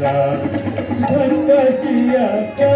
राजा. भक्ताची आता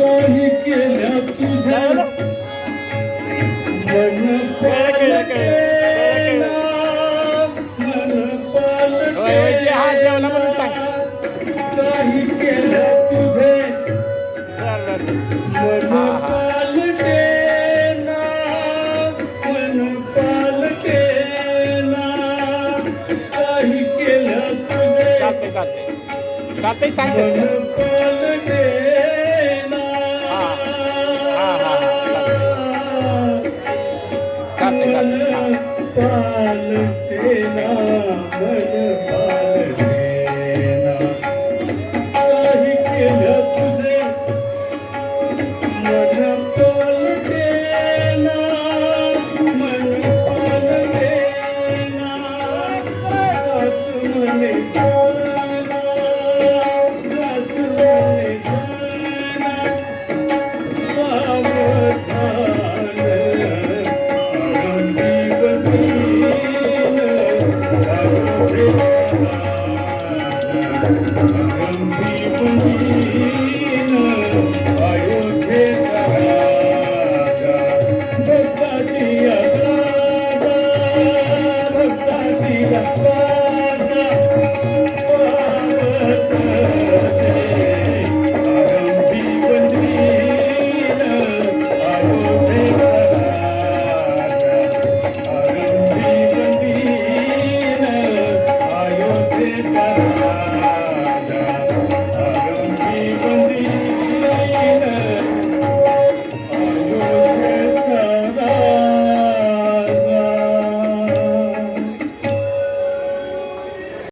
काही केलं तुझं? मन काही केलं तुझे? मन पालटे मन पालटे काही केलं तुझे? सांगते ચેલા મન પાલને